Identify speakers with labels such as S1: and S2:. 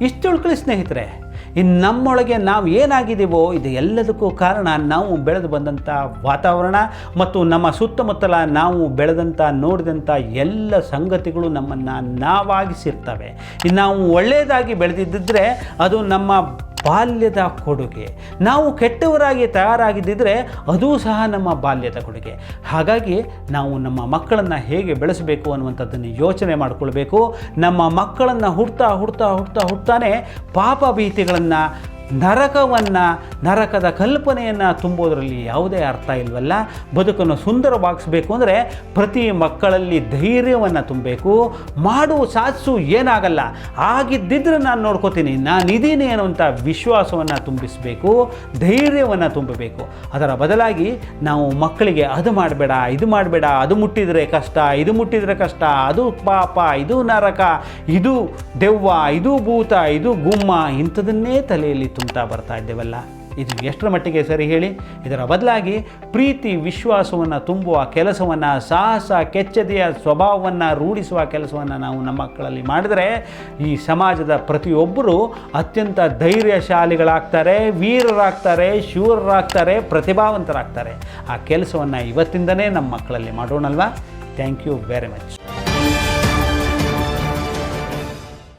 S1: ಇಷ್ಟು ತಿಳ್ಕೊಳ್ಳಿ ಸ್ನೇಹಿತರೆ ಇನ್ನು ನಮ್ಮೊಳಗೆ ನಾವು ಏನಾಗಿದ್ದೀವೋ ಇದು ಎಲ್ಲದಕ್ಕೂ ಕಾರಣ ನಾವು ಬೆಳೆದು ಬಂದಂಥ ವಾತಾವರಣ ಮತ್ತು ನಮ್ಮ ಸುತ್ತಮುತ್ತಲ ನಾವು ಬೆಳೆದಂಥ, ನೋಡಿದಂಥ ಎಲ್ಲ ಸಂಗತಿಗಳು ನಮ್ಮನ್ನು ನಾವಾಗಿಸಿರ್ತವೆ. ಇನ್ನು ನಾವು ಒಳ್ಳೆಯದಾಗಿ ಬೆಳೆದಿದ್ದರೆ ಅದು ನಮ್ಮ ಬಾಲ್ಯದ ಕೊಡುಗೆ. ನಾವು ಕೆಟ್ಟವರಾಗಿ ತಯಾರಾಗಿದ್ದಿದ್ರೆ ಅದೂ ಸಹ ನಮ್ಮ ಬಾಲ್ಯದ ಕೊಡುಗೆ. ಹಾಗಾಗಿ ನಾವು ನಮ್ಮ ಮಕ್ಕಳನ್ನು ಹೇಗೆ ಬೆಳೆಸಬೇಕು ಅನ್ನುವಂಥದ್ದನ್ನು ಯೋಚನೆ ಮಾಡಿಕೊಳ್ಬೇಕು. ನಮ್ಮ ಮಕ್ಕಳನ್ನು ಹುಡ್ತಾ ಹುಡ್ತಾ ಹುಡ್ತಾ ಹುಡ್ತಾನೆ ಪಾಪ ಭೀತಿಗಳನ್ನು ನರಕವನ್ನು, ನರಕದ ಕಲ್ಪನೆಯನ್ನು ತುಂಬೋದರಲ್ಲಿ ಯಾವುದೇ ಅರ್ಥ ಇಲ್ವಲ್ಲ? ಬದುಕನ್ನು ಸುಂದರವಾಗಿಸಬೇಕು ಅಂದರೆ ಪ್ರತಿ ಮಕ್ಕಳಲ್ಲಿ ಧೈರ್ಯವನ್ನು ತುಂಬಬೇಕು. ಮಾಡು ಸಾಧಿಸು ಏನಾಗಲ್ಲ. ಆಗಿದ್ದಿದ್ರೆ ನಾನು ನೋಡ್ಕೋತೀನಿ. ನಾನು ಇದೀನಿ ಅನ್ನುವಂಥ ವಿಶ್ವಾಸವನ್ನು ತುಂಬಿಸಬೇಕು, ಧೈರ್ಯವನ್ನು ತುಂಬಬೇಕು. ಅದರ ಬದಲಾಗಿ ನಾವು ಮಕ್ಕಳಿಗೆ ಅದು ಮಾಡಬೇಡ, ಇದು ಮಾಡಬೇಡ, ಅದು ಮುಟ್ಟಿದರೆ ಕಷ್ಟ, ಇದು ಮುಟ್ಟಿದರೆ ಕಷ್ಟ, ಅದು ಪಾಪ, ಇದು ನರಕ, ಇದು ದೆವ್ವ, ಇದು ಭೂತ, ಇದು ಗುಮ್ಮ, ಇಂಥದನ್ನೇ ತಲೆಯಲ್ಲಿ ತುಂಬ್ತಾ ಬರ್ತಾ ಇದ್ದೇವಲ್ಲ? ಇದು ಎಷ್ಟರ ಮಟ್ಟಿಗೆ ಸರಿ ಹೇಳಿ? ಇದರ ಬದಲಾಗಿ ಪ್ರೀತಿ, ವಿಶ್ವಾಸವನ್ನು ತುಂಬುವ ಕೆಲಸವನ್ನು, ಸಾಹಸ, ಕೆಚ್ಚದೆಯ ಸ್ವಭಾವವನ್ನು ರೂಢಿಸುವ ಕೆಲಸವನ್ನು ನಾವು ನಮ್ಮ ಮಕ್ಕಳಲ್ಲಿ ಮಾಡಿದರೆ ಈ ಸಮಾಜದ ಪ್ರತಿಯೊಬ್ಬರು ಅತ್ಯಂತ ಧೈರ್ಯಶಾಲಿಗಳಾಗ್ತಾರೆ, ವೀರರಾಗ್ತಾರೆ, ಶೂರರಾಗ್ತಾರೆ, ಪ್ರತಿಭಾವಂತರಾಗ್ತಾರೆ. ಆ ಕೆಲಸವನ್ನು ಇವತ್ತಿಂದನೇ ನಮ್ಮ ಮಕ್ಕಳಲ್ಲಿ ಮಾಡೋಣಲ್ವಾ? Thank you very much